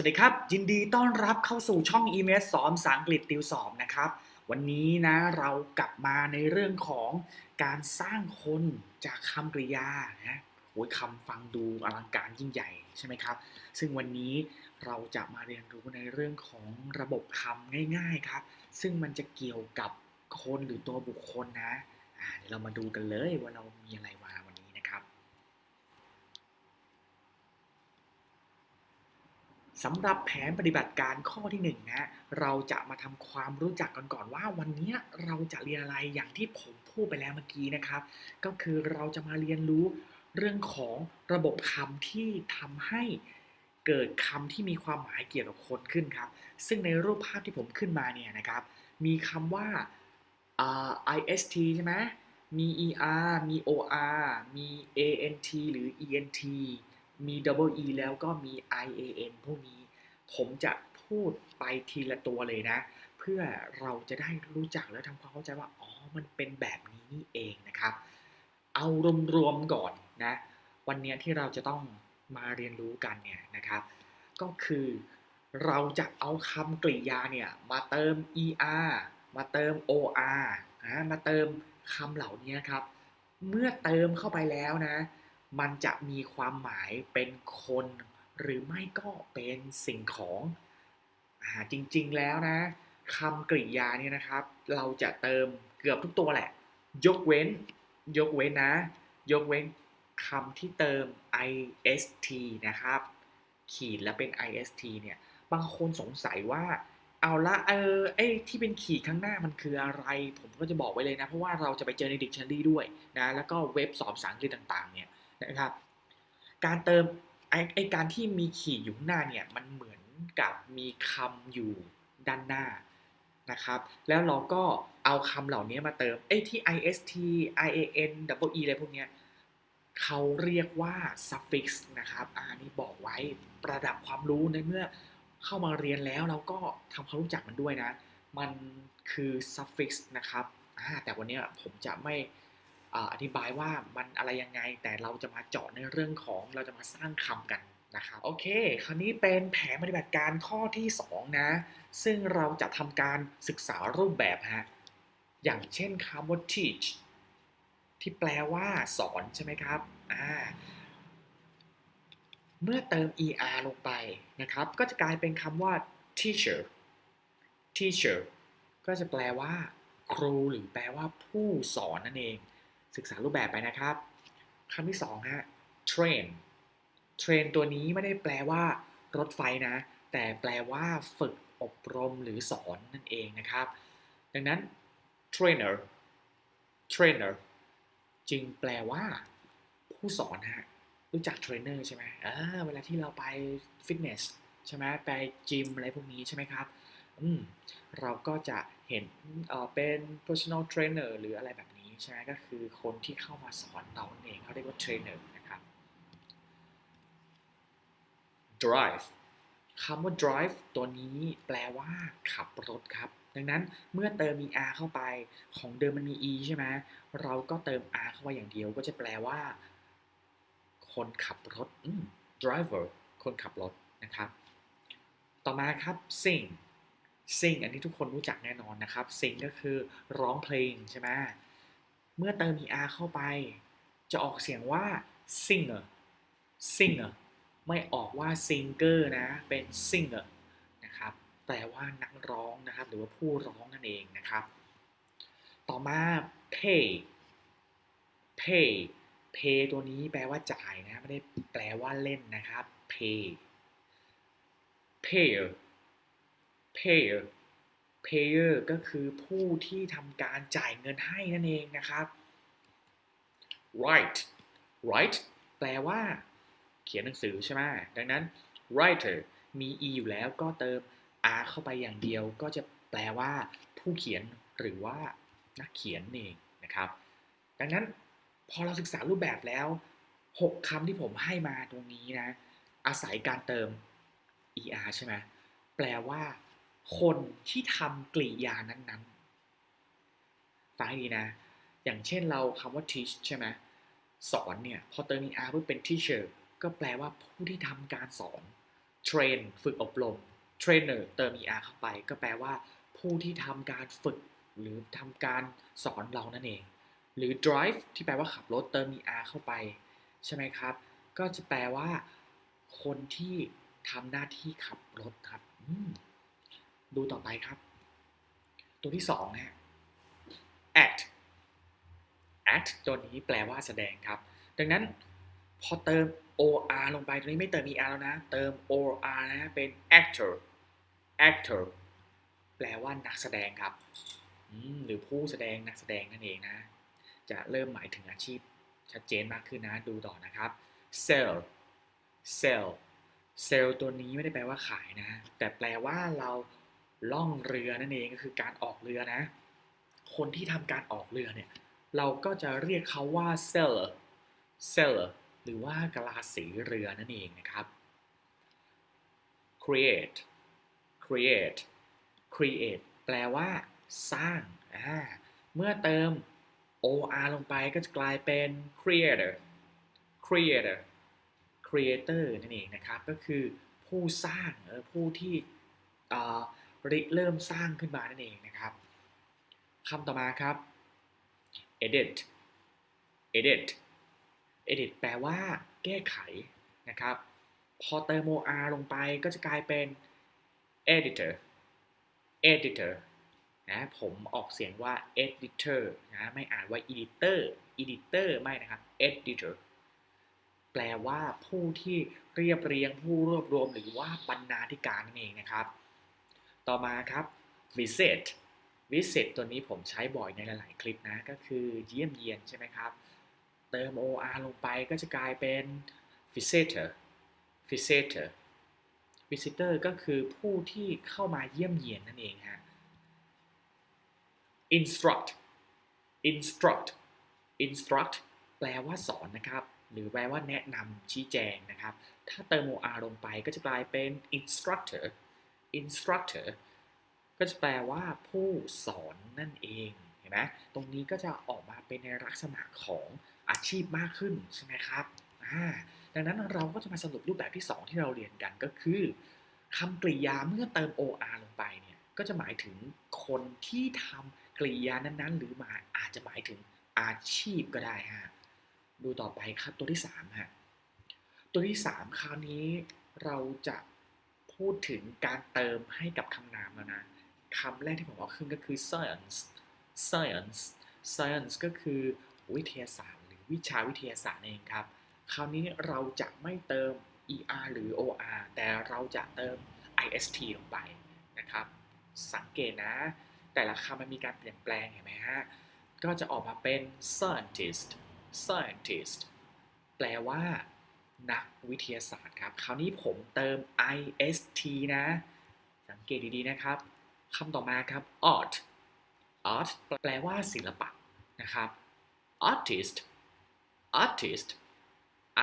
วัสดีครับ ยินดีต้อนรับเข้าสู่ช่อง e m s สอนภาษาอังกฤษติวสอบนะครับ วันนี้นะเรากลับมาในเรื่องของการสร้างคนจากคำกริยานะโอ้ยคำฟังดูอลังการยิ่งใหญ่ใช่ไหมครับ ซึ่งวันนี้เราจะมาเรียนรู้ในเรื่องของระบบคำง่าย ๆครับ ซึ่งมันจะเกี่ยวกับคนหรือตัวบุคคลนะเดี๋ยวเรามาดูกันเลยว่าเรามีอะไรมาวันนี้นะครับ สำหรับแผนปฏิบัติการข้อที่1นงนะเราจะมาทำความรู้จักกันก่อนว่า วันนี้เราจะเรียนอะไรอย่างที่ผมพูดไปแล้วเมื่อกี้นะครับ ก็คือเราจะมาเรียนรู้เรื่องของระบบคำที่ทำให้เกิดคำที่มีความหมายเกี่ยวกับคนขึ้นครับ ซึ่งในรูปภาพที่ผมขึ้นมาเนี่ยนะครับ มีคำว่าอ่า ist ใช่ไหมมี er มี or มี ant หรือ ent มี double e แล้วก็มี ian พวกนี้ ผมจะพูดไปทีละตัวเลยนะ เพื่อเราจะได้รู้จักและทำความเข้าใจว่า อ๋อ มันเป็นแบบนี้นี่เองนะครับ เอารวมๆก่อนนะ วันนี้ที่เราจะต้องมาเรียนรู้กันเนี่ยนะครับ ก็คือเราจะเอาคำกริยาเนี่ยมาเติม er มาเติม or นะมาเติมคำเหล่านี้ครับ เมื่อเติมเข้าไปแล้วนะ มันจะมีความหมายเป็นคนหรือไม่ก็เป็นสิ่งของอ่าจริงๆแล้วนะคำกริยาเนี่ยนะครับ เราจะเติมเกือบทุกตัวแหละ ยกเว้น ยกเว้นนะ ยกเว้นคำที่เติม ist นะครับ ขีดแล้วเป็น ist เนี่ย บางคนสงสัยว่า เอาละเออไอ้ที่เป็นขีดข้างหน้ามันคืออะไร ผมก็จะบอกไว้เลยนะ เพราะว่าเราจะไปเจอใน dictionary ด้วยนะ แล้วก็เว็บสอบภาษาอังกฤษต่างๆ เนี่ย นะครับ การเติมไอ้ไอการที่มีขีดอยู่หน้าเนี่ยมันเหมือนกับมีคำอยู่ด้านหน้านะครับ แล้วเราก็เอาคำเหล่านี้มาเติมไอ้ที่ ist ian double e อะไรพวกเนี้ยเขาเรียกว่า suffix นะครับอ่านี่บอกไว้ประดับความรู้ในเมื่อเข้ามาเรียนแล้วเราก็ทำความรู้จักมันด้วยนะ มันคือ suffix นะครับอ่าแต่วันนี้ผมจะไม่ อธิบายว่ามันอะไรยังไง แต่เราจะมาเจาะในเรื่องของเราจะมาสร้างคำกันนะครับโอเค คราวนี้เป็นแผนปฏิบัติการข้อที่ 2 นะ ซึ่งเราจะทำการศึกษารูปแบบฮะอย่างเช่นคำว่า teach ที่แปลว่าสอนใช่ไหมครับอ่าเมื่อเติม er ลงไปนะครับ ก็จะกลายเป็นคำว่า teacher teacher ก็จะแปลว่า ครูหรือแปลว่าผู้สอนนั่นเอง ศึกษารูปแบบไปนะครับคำที่สองฮะ train train ตัวนี้ไม่ได้แปลว่ารถไฟนะ แต่แปลว่าฝึกอบรมหรือสอนนั่นเองนะครับ ดังนั้น trainer trainer จึงแปลว่า ผู้สอนฮะรู้จักเทรนเนอร์ใช่ไหมอ่าเวลาที่เราไปฟิตเนสใช่ไหมไปจิมอะไรพวกนี้ใช่ไหมครับ อืม เราก็จะเห็นเออเป็น personal trainer หรืออะไรแบบนี้ ใช่ไหมก็คือคนที่เข้ามาสอนเราเองเขาเรียกว่า trainer นะครับ drive คำว่า drive ตัวนี้แปลว่าขับรถครับ ดังนั้นเมื่อเติม er เข้าไปของเดิมมันมี e ใช่ไหมเราก็เติม r เข้าไปอย่างเดียว ก็จะแปลว่า คนขับรถ driver คนขับรถนะครับ ต่อมาครับ sing sing อันนี้ทุกคนรู้จักแน่นอนนะครับ sing ก็คือร้องเพลงใช่ไหม เมื่อเติม er เข้าไป จะออกเสียงว่า singer singer ไม่ออกว่า singer นะ เป็น singer นะครับ แปลว่านักร้องนะครับ หรือว่าผู้ร้องนั่นเองนะครับ ต่อมา pay pay pay ตัวนี้แปลว่าจ่ายนะ ไม่ได้แปลว่าเล่นนะครับ pay payer payer payer ก็คือผู้ที่ทำการจ่ายเงินให้นั่นเองนะครับ write write แปลว่า เขียนหนังสือใช่ไหมดังนั้น writer มี e อยู่แล้วก็เติม r เข้าไปอย่างเดียว ก็จะแปลว่า ผู้เขียนหรือว่า นักเขียนเองนะครับ ดังนั้นพอเราศึกษารูปแบบแล้ว 6คำที่ผมให้มาตรงนี้นะ อาศัยการเติม er ใช่ไหมแปลว่า คนที่ทำกริยานั้นๆฟังให้ดีนะ อย่างเช่นเราคำว่า teach ใช่ไหมสอนเนี่ยพอเติม er เพื่อเป็น teacher ก็แปลว่าผู้ที่ทำการสอน train ฝึกอบรม trainer เติม er เข้าไป ก็แปลว่า ผู้ที่ทำการฝึก หรือทำการสอนเรานั่นเอง หรือ drive ที่แปลว่าขับรถเติม er เข้าไป ใช่ไหมครับ ก็จะแปลว่า คนที่ทำหน้าที่ขับรถครับดูต่อไปครับ ตัวที่สองนะ act act ตัวนี้แปลว่าแสดงครับ ดังนั้นพอเติม or ลงไปตัวนี้ไม่เติม er แล้วนะ เติม or นะเป็น actor actor แปลว่านักแสดงครับ หรือผู้แสดงนักแสดงนั่นเองนะ จะเริ่มหมายถึงอาชีพชัดเจนมากขึ้นนะ ดูต่อนะครับ sell sell sell ตัวนี้ไม่ได้แปลว่าขายนะ แต่แปลว่าเราล่องเรือนั่นเองก็คือการออกเรือนะ คนที่ทำการออกเรือเนี่ย เราก็จะเรียกเขาว่า seller seller หรือว่ากะลาสีเรือนั่นเองนะครับ create create create แปลว่า สร้าง เมื่อเติม or ลงไปก็จะกลายเป็น creator creator creator นั่นเองนะครับ ก็คือผู้สร้างผู้ที่ริเริ่มสร้างขึ้นมานั่นเองนะครับคำต่อมาครับ edit edit edit แปลว่าแก้ไขนะครับ พอเติม or ลงไปก็จะกลายเป็น editor editor นะผมออกเสียงว่า editor นะไม่อ่านว่า editor editor ไม่นะครับ editor แปลว่าผู้ที่เรียบเรียงผู้รวบรวมหรือว่าบรรณาธิการนั่นเองนะครับ ต่อมาครับ visit visit ตัวนี้ผมใช้บ่อยในหลาย ๆ คลิปนะ ก็คือเยี่ยมเยียนใช่ไหมครับ เติม or ลงไปก็จะกลายเป็น visitor visitor visitor ก็คือผู้ที่เข้ามาเยี่ยมเยียนนั่นเองฮะ instruct instruct instruct แปลว่าสอนนะครับ หรือแปลว่าแนะนำชี้แจงนะครับ ถ้าเติม or ลงไปก็จะกลายเป็น instructor instructor ก็จะแปลว่าผู้สอนนั่นเองเห็นไหมตรงนี้ก็จะออกมาเป็นในลักษณะของอาชีพมากขึ้นใช่ไหมครับดังนั้นเราก็จะมาสรุปรูปแบบที่ 2 ที่เราเรียนกันก็คือคำกริยาเมื่อเติม or ลงไปเนี่ยก็จะหมายถึงคนที่ทำกริยานั้นๆ หรือมาอาจจะหมายถึงอาชีพก็ได้ฮะดูต่อไปครับตัวที่3ฮะตัวที่ 3 คราวนี้เราจะพูดถึงการเติมให้กับคำนามแล้วนะ คำแรกที่ผมเอาขึ้นก็คือ science science science ก็คือวิทยาศาสตร์ หรือวิชาวิทยาศาสตร์เองครับ คราวนี้เราจะไม่เติม er หรือ or แต่เราจะเติม ist ลงไปนะครับ สังเกตนะ แต่ละคำมันมีการเปลี่ยนแปลงเห็นไหมฮะ ก็จะออกมาเป็น scientist scientist แปลว่า นักวิทยาศาสตร์ครับ คราวนี้ผมเติม ist นะ สังเกตดีๆนะครับ คำต่อมาครับ art art แปลว่าศิลปะนะครับ artist artist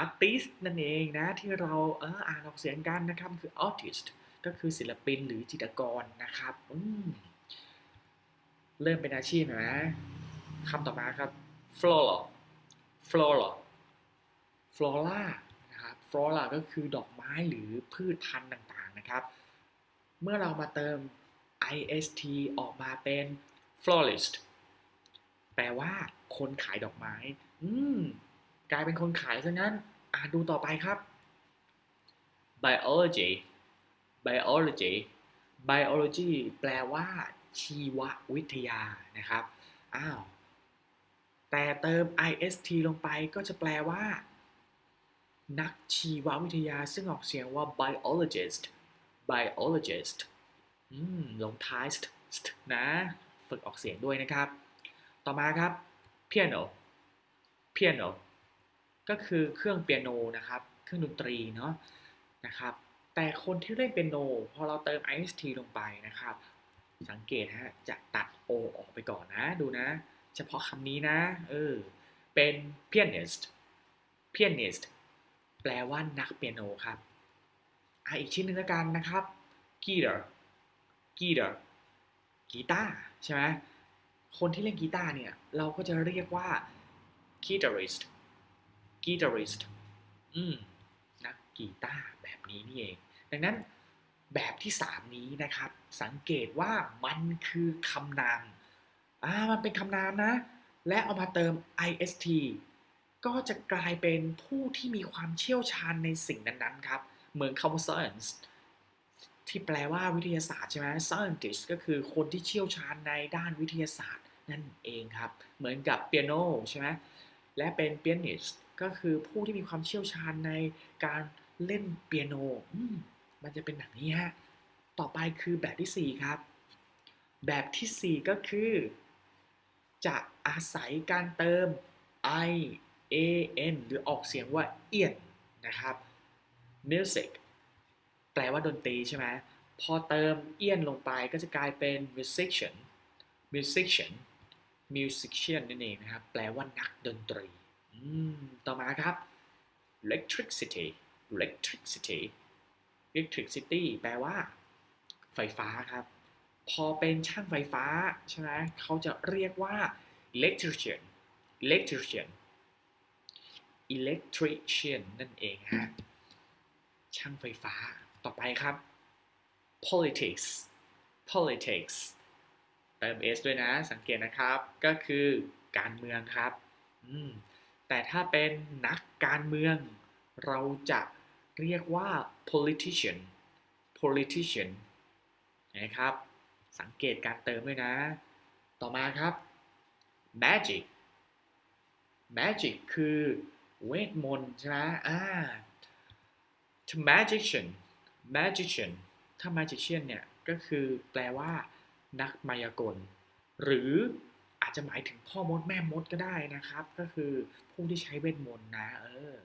artist นั่นเองนะ ที่เราเอออ่านออกเสียงกันนะครับ คือ artist ก็คือศิลปินหรือจิตรกรนะครับอืมเริ่มเป็นอาชีพนะคำต่อมาครับ flora flora flora นะครับ flora ก็คือดอกไม้หรือพืชพันธุ์ต่างๆนะครับ เมื่อเรามาเติม ist ออกมาเป็น florist แปลว่าคนขายดอกไม้ อืม กลายเป็นคนขายซะงั้น อ่าดูต่อไปครับ biology biology biology แปลว่าชีววิทยานะครับ อ้าว แต่เติม ist ลงไปก็จะแปลว่า นักชีววิทยาซึ่งออกเสียงว่า biologist biologist ลงท้ายนะ ฝึกออกเสียงด้วยนะครับ ต่อมาครับ piano piano ก็คือเครื่องเปียโนนะครับ เครื่องดนตรีเนาะนะครับ แต่คนที่เล่นเปียโนพอเราเติม ist ลงไปนะครับ สังเกตฮะจะตัด o ออกไปก่อนนะ ดูนะ เฉพาะคำนี้นะ เออ เป็น pianist pianist แปลว่านักเปียโนครับอะอีกชิ้นหนึ่งแล้วกันนะครับ guitar กีตาร์ใช่ไหมคนที่เล่นกีตาร์เนี่ย เราก็จะเรียกว่า guitarist guitarist อืมนักกีตาร์แบบนี้นี่เอง ดังนั้นแบบที่ 3 นี้นะครับ สังเกตว่ามันคือคำนามอ่ามันเป็นคำนามนะ และเอามาเติม ist ก็จะกลายเป็นผู้ที่มีความเชี่ยวชาญในสิ่งนั้นๆครับ เหมือนคำว่า science ที่แปลว่าวิทยาศาสตร์ใช่ไหม scientist ก็คือคนที่เชี่ยวชาญในด้านวิทยาศาสตร์นั่นเองครับ เหมือนกับเปียโนใช่ไหมและเป็น pianist ก็คือผู้ที่มีความเชี่ยวชาญในการเล่นเปียโนมมันจะเป็นแบบนี้ฮะ ต่อไปคือแบบที่ 4 ครับ แบบทีสี่ 4 ก็คือ จะอาศัยการเติม i a n หรือออกเสียงว่าเอียนนะครับ music แปลว่าดนตรีใช่ไหมพอเติมเอียนลงไปก็จะกลายเป็น musician musician musician นั่นเองนะครับ แปลว่านักดนตรีอืมต่อมาครับ electricity electricity electricity แปลว่า ไฟฟ้าครับ พอเป็นช่างไฟฟ้าใช่ไหมเขาจะเรียกว่า electrician electrician electrician นั่นเองฮะ ช่างไฟฟ้า ต่อไปครับ politics politics เติม s ด้วยนะ สังเกตนะครับ ก็คือการเมืองครับ แต่ถ้าเป็นนักการเมือง เราจะเรียกว่า politician politician นะครับ สังเกตการเติมด้วยนะ ต่อมาครับ magic magic คือเวทมนต์ใช่ไหมอ่า to magician magician ถ้า magician เนี่ยก็คือแปลว่า นักมายากล หรืออาจจะหมายถึงพ่อมดแม่มดก็ได้นะครับ ก็คือผู้ที่ใช้เวทมนต์นะเออ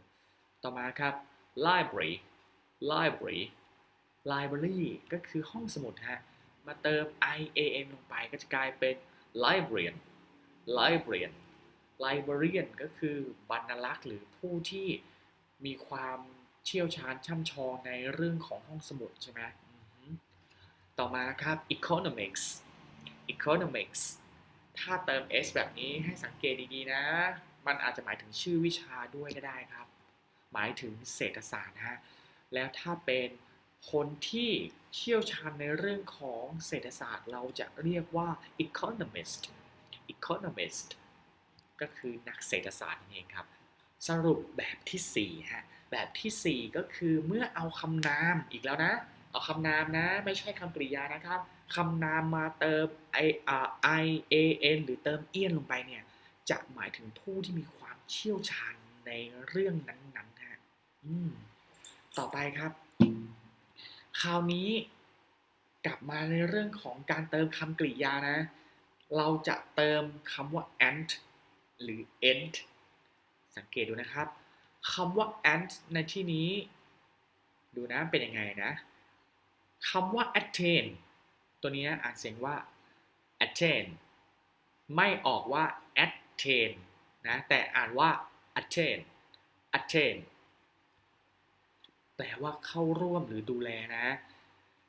ต่อมาครับ library library library ก็คือห้องสมุดฮะมาเติม i a n ลงไปก็จะกลายเป็น librarian librarian librarian ก็คือบรรลักษ์หรือผู้ที่มีความ เชี่ยวชาญช่ำชองในเรื่องของห้องสมุดใช่ไหมต่อมาครับ economics economics ถ้าเติม s แบบนี้ให้สังเกตดีๆนะ มันอาจจะหมายถึงชื่อวิชาด้วยก็ได้ครับ หมายถึงเศรษฐศาสตร์นะฮะ แล้วถ้าเป็นคนที่เชี่ยวชาญในเรื่องของเศรษฐศาสตร์ เราจะเรียกว่า economist economist ก็คือนักเศรษฐศาสตร์นั่นเองครับ สรุปแบบที่4ฮะ แบบทีสี่ 4 ก็คือเมื่อเอาคำนามอีกแล้วนะ เอาคำนามนะ ไม่ใช่คำกริยานะครับคำนามมาเติม i i a n หรือเติมเอียนลงไปเนี่ยจะหมายถึงผู้ที่มีความเชี่ยวชาญในเรื่องนั้นๆฮะอืมต่อไปครับ คราวนี้กลับมาในเรื่องของการเติมคำกริยานะ เราจะเติมคำว่า ant หรือ ent สังเกตดูนะครับ คำว่า ant ในที่นี้ ดูนะเป็นยังไงนะคำว่า attain ตัวนี้อ่านเสียงว่า attain ไม่ออกว่า attain นะแต่อ่านว่า attain attain แปลว่าเข้าร่วมหรือดูแลนะ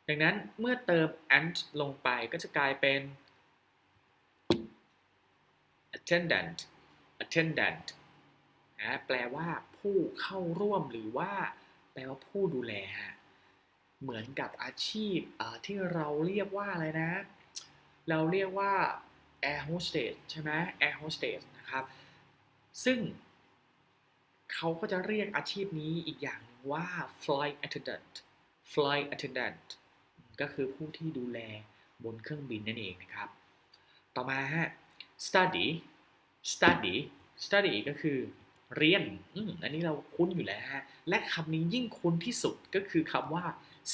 ดังนั้นเมื่อเติม ant ลงไปก็จะกลายเป็น attendant attendant นะแปลว่าผู้เข้าร่วมหรือว่า แปลว่าผู้ดูแล เหมือนกับอาชีพที่เราเรียกว่าอะไรนะ เราเรียกว่า air hostess ใช่ไหม air hostess นะครับ ซึ่งเขาก็จะเรียกอาชีพนี้อีกอย่างหนึ่งว่า flight attendant flight attendant ก็คือผู้ที่ดูแลบนเครื่องบินนั่นเองนะครับ ต่อมาฮะ study study study ก็คือ เรียนอืมอันนี้เราคุ้นอยู่แล้วฮะและคำนี้ยิ่งคุ้นที่สุดก็คือคำว่า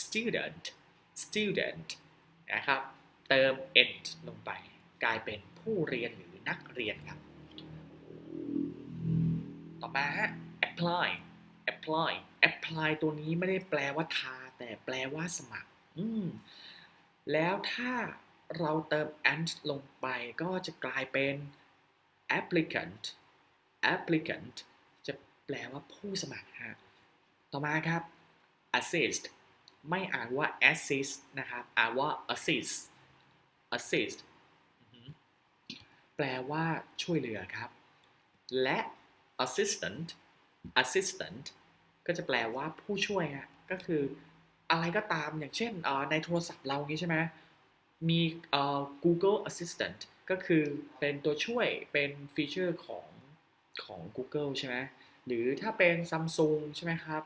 student student นะครับ เติม ent ลงไป กลายเป็นผู้เรียนหรือนักเรียนครับ ต่อมาฮะ apply apply apply ตัวนี้ไม่ได้แปลว่าทา แต่แปลว่าสมัครอืมแล้วถ้าเราเติม ant ลงไปก็จะกลายเป็น applicant applicant แปลว่าผู้สมัครฮะต่อมาครับ assist ไม่อ่านว่า assist นะครับ อ่านว่า assist assist แปลว่าช่วยเหลือครับ และ assistant assistant ก็จะแปลว่าผู้ช่วยฮะก็คืออะไรก็ตามอย่างเช่นในโทรศัพท์เรางี้ใช่ไหมมี Google Assistant ก็คือเป็นตัวช่วยเป็นฟีเจอร์ของของ Google ใช่ไหม หรือถ้าเป็น Samsung ใช่ไหมครับ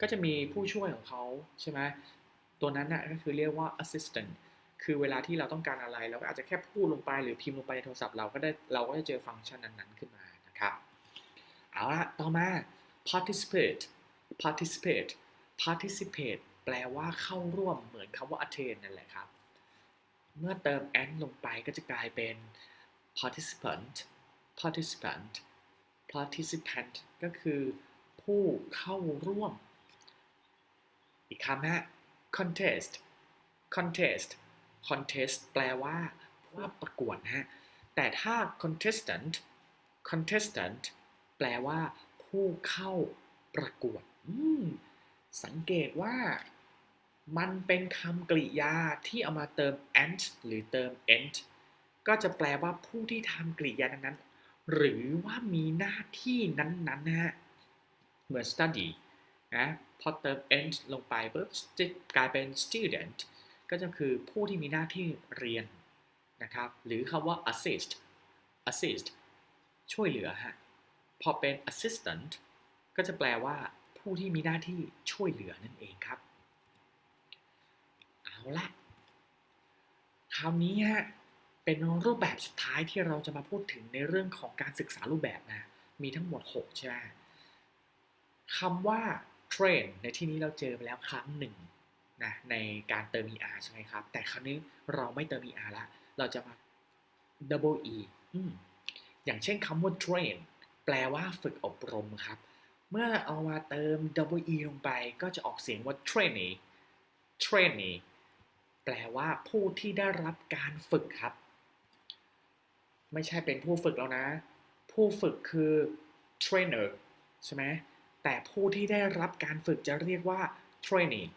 ก็จะมีผู้ช่วยของเขาใช่ไหมตัวนั้นน่ะก็คือเรียกว่า assistant คือเวลาที่เราต้องการอะไร เราก็อาจจะแค่พูดลงไปหรือพิมพ์ลงไปในโทรศัพท์เราก็ได้เราก็จะเจอฟังก์ชันนั้นๆขึ้นมานะครับ เอาละต่อมา participate participate participate แปลว่าเข้าร่วมเหมือนคำว่า attend นั่นแหละครับ เมื่อเติม and ลงไปก็จะกลายเป็น participant participant participant ก็คือผู้เข้าร่วม อีกคำนะ contest contest contest แปลว่าว่าประกวดฮะ แต่ถ้า contestant contestant แปลว่า ผู้เข้าประกวดอืมสังเกตว่ามันเป็นคำกริยาที่เอามาเติม ant หรือเติม ent ก็จะแปลว่าผู้ที่ทำกริยานั้น หรือว่ามีหน้าที่นั้นๆนะฮะเหมือน study นะพอเติม ent ลงไปปุ๊บจะกลายเป็น student ก็จะคือผู้ที่มีหน้าที่เรียนนะครับ หรือคำว่า assist assist ช่วยเหลือฮะ พอเป็น assistant ก็จะแปลว่า ผู้ที่มีหน้าที่ช่วยเหลือนั่นเองครับ เอาละคราวนี้ฮะ เป็นรูปแบบสุดท้ายที่เราจะมาพูดถึงในเรื่องของการศึกษารูปแบบนะ มีทั้งหมด 6 ใช่ไหมคำว่า train ในที่นี้เราเจอไปแล้วครั้งหนึ่งนะในการเติม er ใช่ไหมครับ แต่คราวนี้เราไม่เติม er ละ เราจะมา double e ออย่างเช่นคำว่า train แปลว่าฝึกอบรมครับ เมื่อเอามาเติม double e ลงไปก็จะออกเสียงว่า trainee trainee แปลว่าผู้ที่ได้รับการฝึกครับ ไม่ใช่เป็นผู้ฝึกแล้วนะ ผู้ฝึกคือ trainer ใช่ไหมแต่ผู้ที่ได้รับการฝึกจะเรียกว่า trainee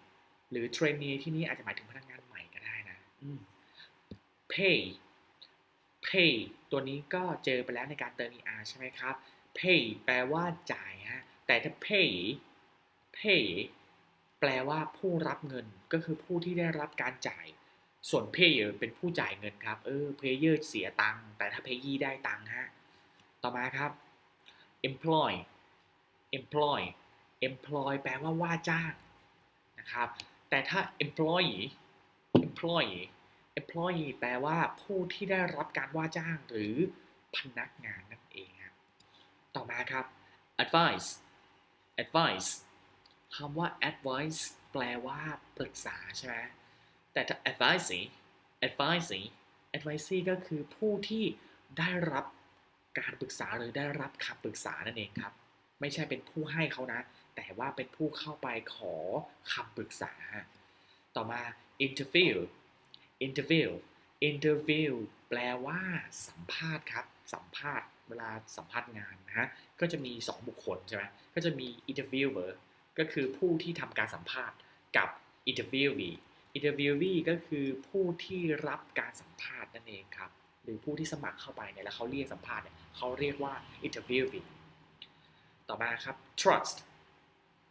หรือ trainee ที่นี้อาจจะหมายถึงพนักงานใหม่ก็ได้นะอืม pay pay ตัวนี้ก็เจอไปแล้วในการเติม er ใช่ไหมครับ pay แปลว่าจ่ายฮะแต่ถ้า pay pay แปลว่าผู้รับเงินก็คือผู้ที่ได้รับการจ่าย ส่วน payer เป็นผู้จ่ายเงินครับ เออ payer เสียตังค์แต่ถ้า payee ได้ตังค์ฮะ ต่อมาครับ employ employ employ แปลว่าว่าจ้างนะครับ แต่ถ้า employee employee employee แปลว่าผู้ที่ได้รับการว่าจ้างหรือพนักงานนั่นเองครับ ต่อมาครับ advice advice คำว่า advice แปลว่าปรึกษาใช่ไหม แต่ถ้า advisee advisee advisee ก็คือผู้ที่ได้รับการปรึกษาหรือได้รับคำปรึกษานั่นเองครับ ไม่ใช่เป็นผู้ให้เขานะ แต่ว่าเป็นผู้เข้าไปขอคำปรึกษา ต่อมา interview interview interview แปลว่าสัมภาษณ์ครับ สัมภาษณ์เวลาสัมภาษณ์งานนะฮะ ก็จะมี 2 บุคคลใช่ไหมก็จะมี interviewer ก็คือผู้ที่ทำการสัมภาษณ์กับ interviewee interviewee ก็คือผู้ที่รับการสัมภาษณ์นั่นเองครับ หรือผู้ที่สมัครเข้าไปเนี่ยแล้วเขาเรียกสัมภาษณ์เนี่ยเขาเรียกว่า interviewee ต่อมาครับ trust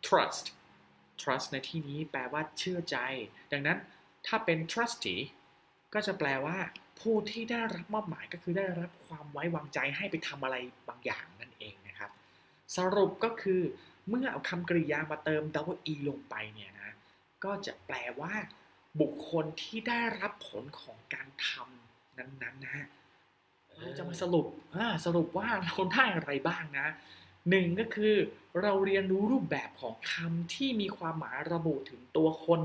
trust trust ในที่นี้แปลว่าเชื่อใจ ดังนั้นถ้าเป็น trustee ก็จะแปลว่า ผู้ที่ได้รับมอบหมายก็คือได้รับความไว้วางใจให้ไปทำอะไรบางอย่างนั่นเองนะครับ สรุปก็คือเมื่อเอาคำกริยามาเติม double e ลงไปเนี่ยนะ ก็จะแปลว่า บุคคลที่ได้รับผลของการทำนั้นๆนะฮะเราจะมาสรุปสรุปว่าเราได้อะไรบ้างนะหนึ่งก็คือเราเรียนรู้รูปแบบของคำที่มีความหมายระบุถึงตัวคน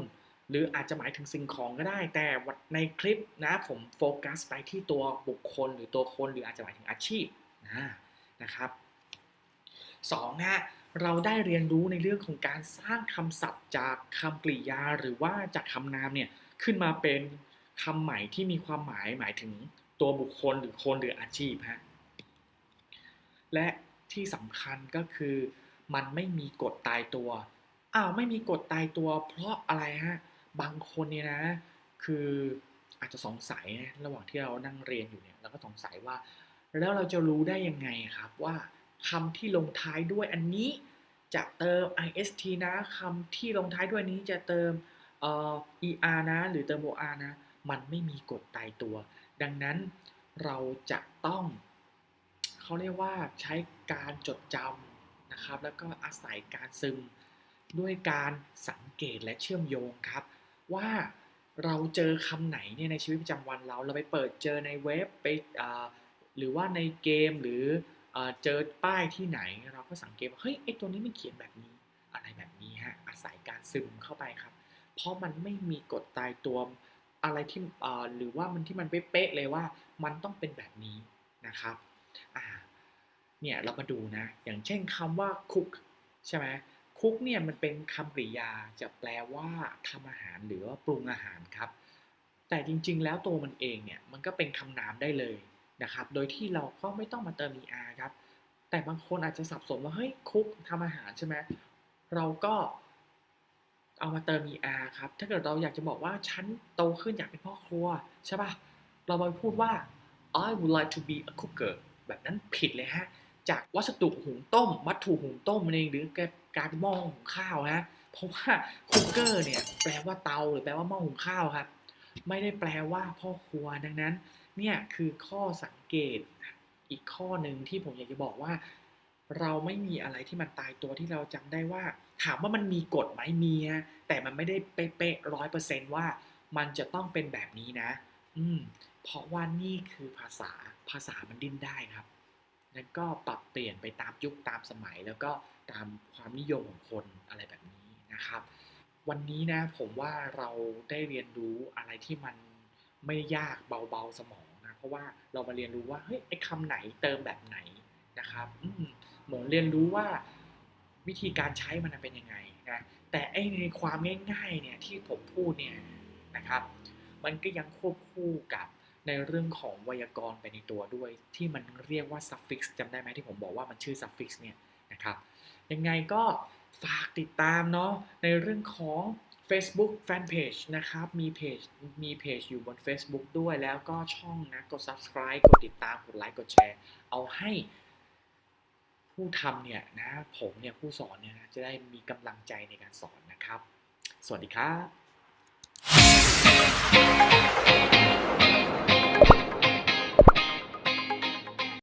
หรืออาจจะหมายถึงสิ่งของก็ได้ แต่ในคลิปนะผมโฟกัสไปที่ตัวบุคคล หรือตัวคน หรืออาจจะหมายถึงอาชีพนะนะครับสองฮะ เราได้เรียนรู้ในเรื่องของการสร้างคำศัพท์จากคำกริยาหรือว่าจากคำนามเนี่ยขึ้นมาเป็นคำใหม่ที่มีความหมายหมายถึงตัวบุคคลหรือคนหรืออาชีพฮะและที่สำคัญก็คือมันไม่มีกฎตายตัว อ้าวไม่มีกฎตายตัว เพราะอะไรฮะ บางคนเนี่ยนะ คืออาจจะสงสัยนะระหว่างที่เรานั่งเรียนอยู่เนี่ยเราก็สงสัยว่า แล้วเราจะรู้ได้ยังไงครับว่า คำที่ลงท้ายด้วยอันนี้จะเติม ist นะคำที่ลงท้ายด้วยนี้จะเติมเอ่อ er นะ หรือเติม or นะ มันไม่มีกฎตายตัว ดังนั้นเราจะต้อง เขาเรียกว่าใช้การจดจำนะครับ แล้วก็อาศัยการซึมด้วยการสังเกตและเชื่อมโยงครับ ว่าเราเจอคำไหนเนี่ยในชีวิตประจำวันเรา เราไปเปิดเจอในเว็บไปหรือว่าในเกมหรือ เจอป้ายที่ไหนเราก็สังเกตว่าเฮ้ยไอตัวนี้มันเขียนแบบนี้อะไรแบบนี้ฮะอาศัยการซึมเข้าไปครับ เพราะมันไม่มีกฎตายตัวอะไรที่หรือว่ามันที่มันเป๊ะเลยว่ามันต้องเป็นแบบนี้นะครับเนี่ยเรามาดูนะอย่างเช่นคำว่า cook ใช่ไหมคุกเนี่ยมันเป็นคำกริยาจะแปลว่าทำอาหารหรือว่าปรุงอาหารครับ แต่จริงๆแล้วตัวมันเองเนี่ยมันก็เป็นคำนามได้เลย นะครับ โดยที่เราก็ไม่ต้องมาเติม er ครับ แต่บางคนอาจจะสับสนว่า เฮ้ยคุกทำอาหารใช่ไหมเราก็เอามาเติม er ครับ ถ้าเกิดเราอยากจะบอกว่าฉันโตขึ้นอยากเป็นพ่อครัวใช่ปะเราไปพูดว่า I would like to be a cooker แบบนั้นผิดเลยฮะ จากวัสดุหุงต้ม วัตถุหุงต้มนั่นเองหรือการหม้อหุงข้าวฮะ เพราะว่าคุกเกอร์เนี่ยแปลว่าเตาหรือแปลว่าหม้อหุงข้าวครับ ไม่ได้แปลว่าพ่อครัวดังนั้น เนี่ยคือข้อสังเกตอีกข้อหนึ่งที่ผมอยากจะบอกว่า เราไม่มีอะไรที่มันตายตัวที่เราจำได้ว่า ถามว่ามันมีกฎไหมมีนะแต่มันไม่ได้เป๊ะร้อยเปอร์เซนต์ว่ามันจะต้องเป็นแบบนี้นะ อืม เพราะว่านี่คือภาษาภาษามันดิ้นได้ครับนั้นก็ปรับเปลี่ยนไปตามยุคตามสมัย แล้วก็ตามความนิยมของคนอะไรแบบนี้นะครับ วันนี้นะผมว่าเราได้เรียนรู้อะไรที่มันไม่ยากเบาๆสมอง เพราะว่าเรามาเรียนรู้ว่าเฮ้ยไอ้คำไหนเติมแบบไหนนะครับเหมือนเรียนรู้ว่าวิธีการใช้มันเป็นยังไงนะแต่ไอ้ในความง่ายๆเนี่ยที่ผมพูดเนี่ยนะครับ มันก็ยังควบคู่กับในเรื่องของไวยากรณ์ไปในตัวด้วย ที่มันเรียกว่า suffix จำได้ไหมที่ผมบอกว่ามันชื่อ suffix เนี่ยนะครับยังไงก็ฝากติดตามเนาะในเรื่องของ Facebook Fanpage นะครับ มีเพจ มีเพจอยู่บน Facebook ด้วย แล้วก็ช่องนะ กด subscribe กดติดตาม กดไลค์ กดแชร์ เอาให้ผู้ทำเนี่ยนะ ผมเนี่ย ผู้สอนเนี่ยนะ จะได้มีกำลังใจในการสอนนะครับ สวัสดีครับ